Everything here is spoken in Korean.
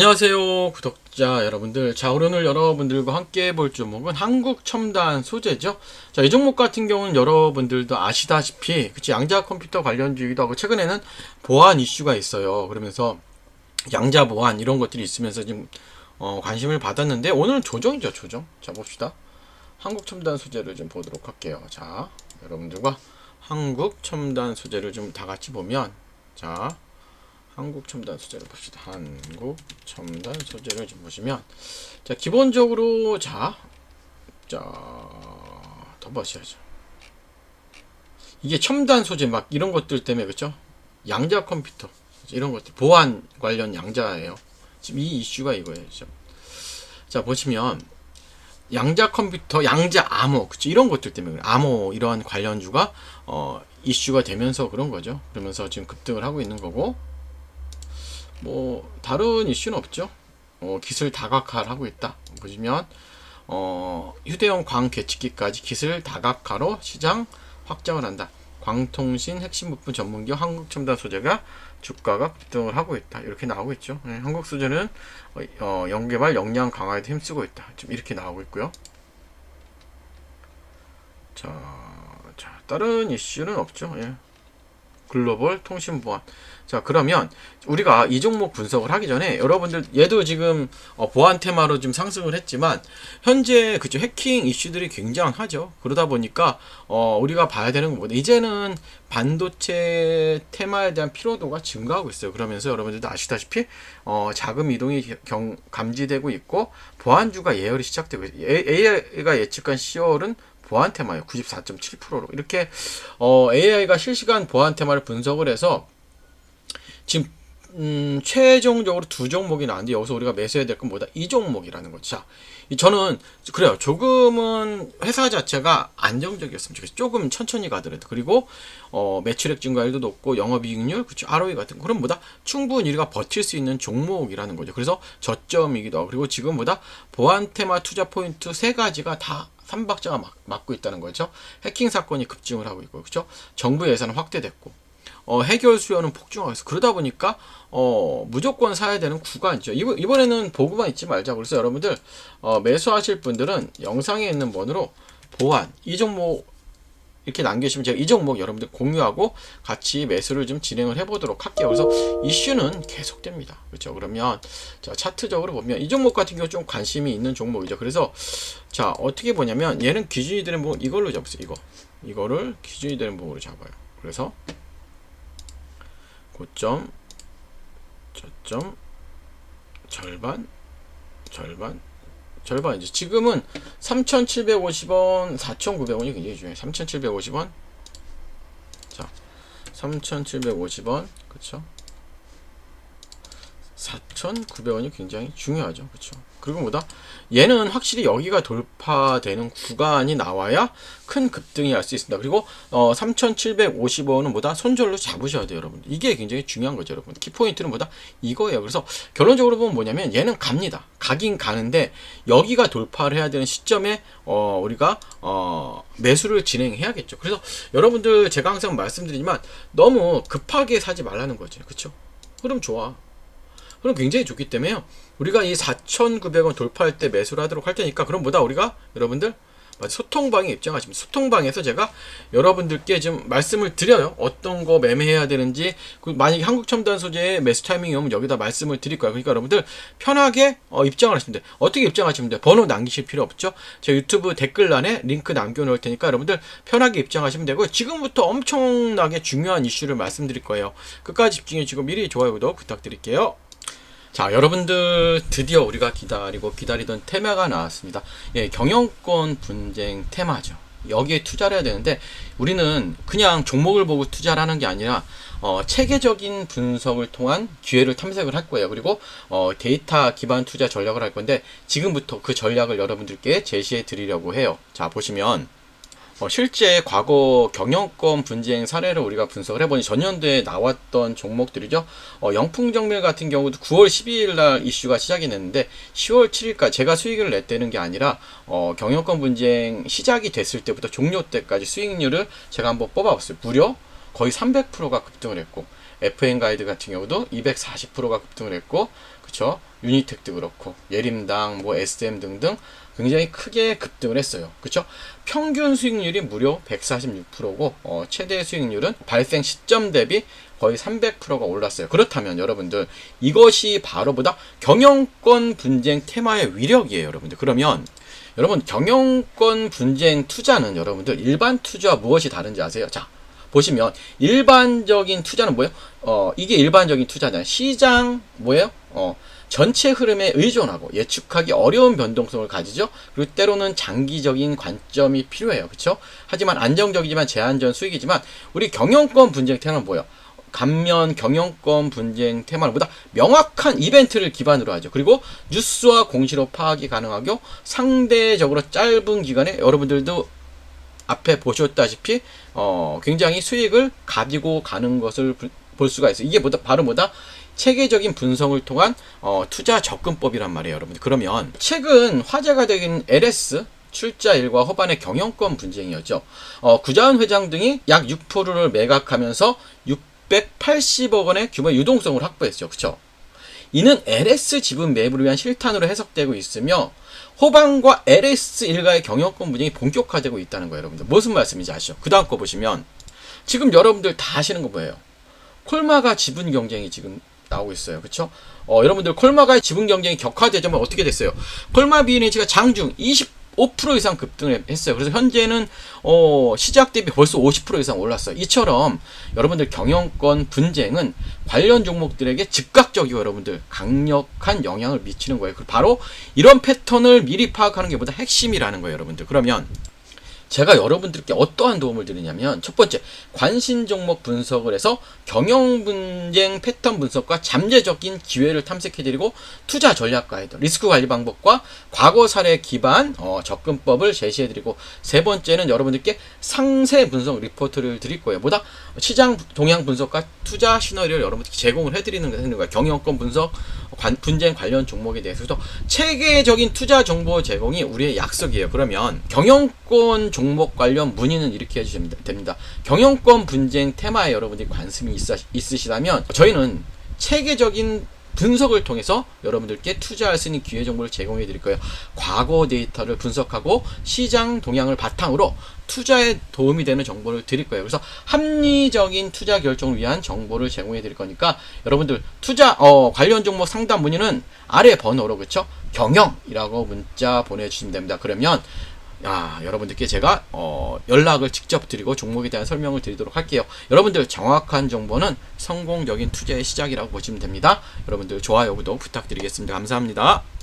안녕하세요 구독자 여러분들. 자 오늘 여러분들과 함께 볼 종목은 한국 첨단 소재죠. 자 이 종목 같은 경우는 여러분들도 아시다시피 그치 양자 컴퓨터 관련주이기도 하고 최근에는 보안 이슈가 있어요. 그러면서 양자 보안 이런 것들이 있으면서 지금 어, 관심을 받았는데 오늘은 조정이죠 조정. 자 봅시다. 한국 첨단 소재를 좀 보도록 할게요. 자 여러분들과 한국 첨단 소재를 좀 다 같이 보면 자 한국 첨단 소재를 봅시다. 한국 첨단 소재를 좀 보시면 자 기본적으로 자, 자더 보셔야죠. 이게 첨단 소재 막 이런 것들 때문에 그죠? 양자 컴퓨터 이런 것들 보안 관련 양자예요. 지금 이 이슈가 이거예요. 지금. 자 보시면 양자 컴퓨터, 양자 암호, 그치 이런 것들 때문에. 암호 이러한 관련주가 어 이슈가 되면서 그런 거죠. 그러면서 지금 급등을 하고 있는 거고 뭐 다른 이슈는 없죠. 어, 기술 다각화를 하고 있다. 보시면 어, 휴대용 광 계측기까지 기술 다각화로 시장 확장을 한다. 광통신 핵심 부품 전문기업 한국첨단 소재가 주가가 급등을 하고 있다. 이렇게 나오고 있죠. 네, 한국 소재는 어, 어, 연개발 역량 강화에도 힘쓰고 있다. 지금 이렇게 나오고 있고요. 자, 자 다른 이슈는 없죠. 예. 글로벌 통신 보안. 자, 그러면 우리가 이 종목 분석을 하기 전에 여러분들 얘도 지금 어, 보안 테마로 좀 상승을 했지만 현재 그죠 해킹 이슈들이 굉장하죠. 그러다 보니까 어, 우리가 봐야 되는 건 뭐냐? 이제는 반도체 테마에 대한 피로도가 증가하고 있어요. 그러면서 여러분들도 아시다시피 어, 자금 이동이 경, 감지되고 있고 보안주가 예열이 시작되고 있어요. AI가 예측한 10월은 보안 테마예요. 94.7%로 이렇게 어, AI가 실시간 보안 테마를 분석을 해서 지금 음, 최종적으로 두 종목이 나왔는데 여기서 우리가 매수해야 될 건 뭐다? 이 종목이라는 거죠. 자, 저는 그래요. 조금은 회사 자체가 안정적이었으면 좋겠어요. 조금 천천히 가더라도 그리고 어, 매출액 증가율도 높고 영업이익률, 그렇죠. ROE 같은 그럼 뭐다? 충분히 우리가 버틸 수 있는 종목이라는 거죠. 그래서 저점이기도 하고 그리고 지금보다 보안 테마 투자 포인트 세 가지가 다 삼박자가 막, 맞고 있다는 거죠. 해킹 사건이 급증을 하고 있고, 그렇죠? 정부 예산은 확대됐고, 어, 해결 수요는 폭증하고 있어. 그러다 보니까 어, 무조건 사야 되는 구간이죠. 이번, 이번에는 보고만 있지 말자. 그래서 여러분들 어, 매수하실 분들은 영상에 있는 번호로 보안 이 종목 이렇게 남겨주시면 제가 이 종목 여러분들 공유하고 같이 매수를 좀 진행을 해보도록 할게요. 그래서 이슈는 계속됩니다. 그렇죠? 그러면 자 차트적으로 보면 이 종목 같은 경우 좀 관심이 있는 종목이죠. 그래서 자 어떻게 보냐면 얘는 기준이 되는 부분 이걸로 잡으세요. 이거 이거를 기준이 되는 부분으로 잡아요. 그래서 고점 저점 절반 절반 절반 이제 지금은 3,750원, 4,900원이 굉장히 중요해요. 3,750원. 자, 3,750원. 그쵸? 4,900원이 굉장히 중요하죠. 그쵸? 그리고 뭐다? 얘는 확실히 여기가 돌파되는 구간이 나와야 큰 급등이 할 수 있습니다. 그리고 어, 3,750원은 뭐다? 손절로 잡으셔야 돼요, 여러분. 이게 굉장히 중요한 거죠, 여러분. 키포인트는 뭐다? 이거예요. 그래서 결론적으로 보면 뭐냐면 얘는 갑니다. 가긴 가는데 여기가 돌파를 해야 되는 시점에 어, 우리가 어, 매수를 진행해야겠죠. 그래서 여러분들 제가 항상 말씀드리지만 너무 급하게 사지 말라는 거죠. 그렇죠? 흐름 좋아. 그럼 굉장히 좋기 때문에요. 우리가 이 4,900원 돌파할 때 매수를 하도록 할 테니까 그럼 뭐다 우리가 여러분들 소통방에 입장하시면 소통방에서 제가 여러분들께 좀 말씀을 드려요. 어떤 거 매매해야 되는지 그 만약에 한국첨단 소재의 매수 타이밍이 오면 여기다 말씀을 드릴 거예요. 그러니까 여러분들 편하게 어, 입장을 하시면 돼요. 어떻게 입장하시면 돼요? 번호 남기실 필요 없죠. 제 유튜브 댓글란에 링크 남겨놓을 테니까 여러분들 편하게 입장하시면 되고 지금부터 엄청나게 중요한 이슈를 말씀드릴 거예요. 끝까지 집중해 주고 미리 좋아요 구독 부탁드릴게요. 자, 여러분들 드디어 우리가 기다리고 기다리던 테마가 나왔습니다. 예, 경영권 분쟁 테마죠. 여기에 투자를 해야 되는데 우리는 그냥 종목을 보고 투자를 하는 게 아니라 어, 체계적인 분석을 통한 기회를 탐색을 할 거예요. 그리고 어, 데이터 기반 투자 전략을 할 건데 지금부터 그 전략을 여러분들께 제시해 드리려고 해요. 자, 보시면 어, 실제 과거 경영권 분쟁 사례를 우리가 분석을 해보니 전년도에 나왔던 종목들이죠. 어, 영풍정밀 같은 경우도 9월 12일 날 이슈가 시작이 됐는데 10월 7일까지 제가 수익을 냈다는 게 아니라 어, 경영권 분쟁 시작이 됐을 때부터 종료 때까지 수익률을 제가 한번 뽑아봤어요. 무려 거의 300%가 급등을 했고 FN 가이드 같은 경우도 240%가 급등을 했고 그쵸? 유니텍도 그렇고 예림당, 뭐 SM 등등 굉장히 크게 급등을 했어요. 그쵸? 평균 수익률이 무려 146%고 어, 최대 수익률은 발생 시점 대비 거의 300%가 올랐어요. 그렇다면 여러분들 이것이 바로 보다 경영권 분쟁 테마의 위력이에요, 여러분들. 그러면 여러분 경영권 분쟁 투자는 여러분들 일반 투자와 무엇이 다른지 아세요? 자 보시면 일반적인 투자는 뭐예요? 어 이게 일반적인 투자잖아요. 시장 뭐예요? 어 전체 흐름에 의존하고 예측하기 어려운 변동성을 가지죠. 그리고 때로는 장기적인 관점이 필요해요. 그렇죠? 하지만 안정적이지만 제한전 수익이지만 우리 경영권 분쟁 테마는 뭐예요? 감면 경영권 분쟁 테마는 보다 명확한 이벤트를 기반으로 하죠. 그리고 뉴스와 공시로 파악이 가능하고 상대적으로 짧은 기간에 여러분들도 앞에 보셨다시피 어, 굉장히 수익을 가지고 가는 것을 부- 볼 수가 있어요. 이게 뭐다 바로 뭐다 체계적인 분석을 통한 어, 투자 접근법이란 말이에요, 여러분들. 그러면 최근 화제가 되긴 LS 출자 일과 호반의 경영권 분쟁이었죠. 어, 구자은 회장 등이 약 6%를 매각하면서 680억 원의 규모의 유동성을 확보했죠. 그쵸? 이는 LS 지분 매입을 위한 실탄으로 해석되고 있으며 호방과 LS 일가의 경영권 분쟁이 본격화되고 있다는 거예요, 여러분들. 무슨 말씀인지 아시죠? 그 다음 거 보시면 지금 여러분들 다 아시는 거 뭐예요? 콜마가 지분 경쟁이 지금 나오고 있어요. 그쵸? 어, 여러분들 콜마가 지분 경쟁이 격화되자면 어떻게 됐어요? 콜마 비엔이지가 장중 25% 이상 급등을 했어요. 그래서 현재는 어, 시작 대비 벌써 50% 이상 올랐어요. 이처럼 여러분들 경영권 분쟁은 관련 종목들에게 즉각적이고 여러분들 강력한 영향을 미치는 거예요. 그 바로 이런 패턴을 미리 파악하는 게 보다 핵심이라는 거예요, 여러분들. 그러면 제가 여러분들께 어떠한 도움을 드리냐면 첫 번째 관심 종목 분석을 해서 경영 분쟁 패턴 분석과 잠재적인 기회를 탐색해드리고 투자 전략 가이드, 리스크 관리 방법과 과거 사례 기반 어, 접근법을 제시해드리고 세 번째는 여러분들께 상세 분석 리포트를 드릴 거예요. 보다 시장 동향 분석과 투자 시너리를 여러분들께 제공을 해드리는 거예요. 경영권 분석, 관- 분쟁 관련 종목에 대해서도 체계적인 투자 정보 제공이 우리의 약속이에요. 그러면 경영권 종목 관련 문의는 이렇게 해주시면 됩니다. 경영권 분쟁 테마에 여러분들이 관심이 있으, 있으시다면 저희는 체계적인 분석을 통해서 여러분들께 투자할 수 있는 기회 정보를 제공해 드릴 거예요. 과거 데이터를 분석하고 시장 동향을 바탕으로 투자에 도움이 되는 정보를 드릴 거예요. 그래서 합리적인 투자 결정을 위한 정보를 제공해 드릴 거니까 여러분들 투자 어, 관련 종목 상담 문의는 아래 번호로 그쵸? 경영이라고 문자 보내 주시면 됩니다. 그러면 야, 여러분들께 제가 어, 연락을 직접 드리고 종목에 대한 설명을 드리도록 할게요. 여러분들 정확한 정보는 성공적인 투자의 시작이라고 보시면 됩니다. 여러분들 좋아요, 구독 부탁드리겠습니다. 감사합니다.